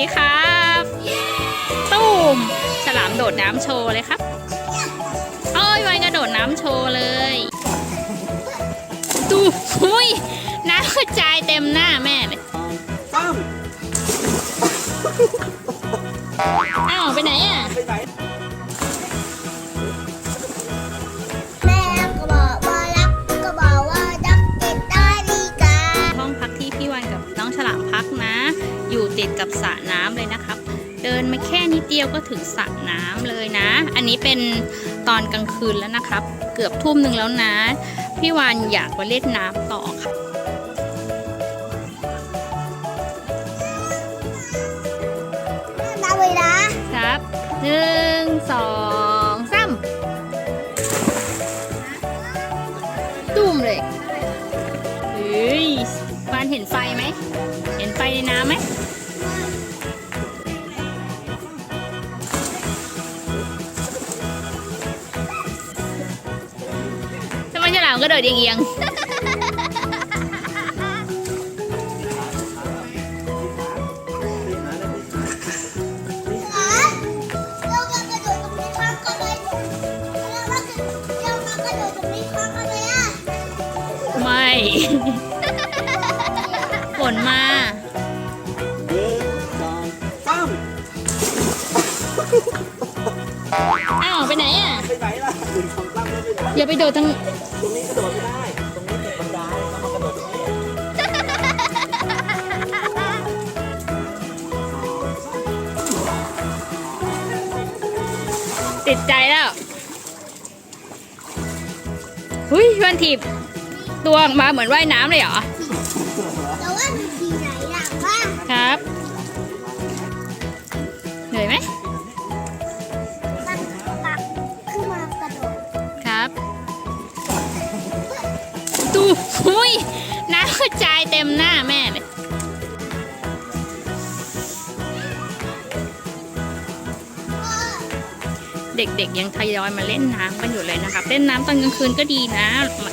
ดีครับตูมฉลามโดดน้ำโชว์เลยครับโอ้ยวันกระโดดน้ำโชว์เลยตูหุยน้ำกระจายเต็มหน้าแม่เลยตั้มอ้าวไปไหนอะไปไหน กับสระน้ำเลยนะครับ เดินมาแค่นิดเดียวก็ถึงสระน้ำเลยนะ อันนี้เป็นตอนกลางคืนแล้วนะครับ เกือบทุ่มหนึ่งแล้วนะ พี่วันอยากมาเล่นน้ำต่อค่ะนาเวลาครับหนึ่งสองสามตุ้มเลยเฮ้ยบานเห็นไฟไหม เห็นไฟในน้ำไหมามก็โดดเอียงเรามากระโดดตรงนี้พร้อมกันเลยเรามากระเรามากระโดดตรงนี้พร้อมกันเลยอะๆไม่ฝนมาหนึ่งสองตั้มอ้าวไปไหนอะ ไปไหนล่ะหนึ่งสองตั้มแล้วไปไหนอย่าไปโดดทาง ตรงนี้กระโดดไม่ได้ ตรงนี้ติดบันไดแล้วมากระโดดตรงนี้ติดใจแล้วหุยเพื่อนถีบตัวออกมาเหมือนว่ายน้ำเลยเหรอ แต่ว่ามีทีไหนล่ะว่าครับ ดูหุยน้ำกระจายเต็มหน้าแม่เลยเด็กๆยังทยอยมาเล่นน้ำกันอยู่เลยนะครับ เล่นน้ำตอนกลางคืนก็ดีนะ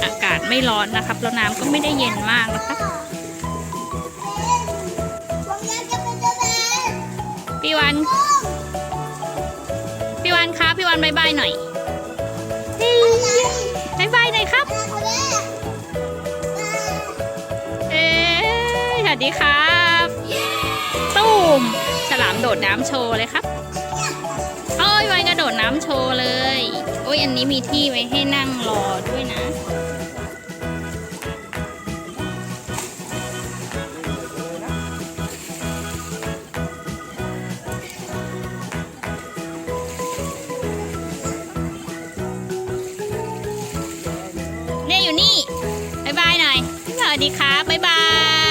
อากาศไม่ร้อนนะครับ แล้วน้ำก็ไม่ได้เย็นมากนะคะพี่วัน พี่วันครับพี่วันบายบายหน่อยบายบายหน่อย สดีครับ ตูมฉลามโดดน้ำโชว์เลยครับโอ้ยวันกระโดดน้ำโชว์เลย โอ้ยอันนี้มีที่ไว้ให้นั่งรอด้วยนะ เนี่ยอยู่นี่บายบายหน่อยสวัสดีครับบายบาย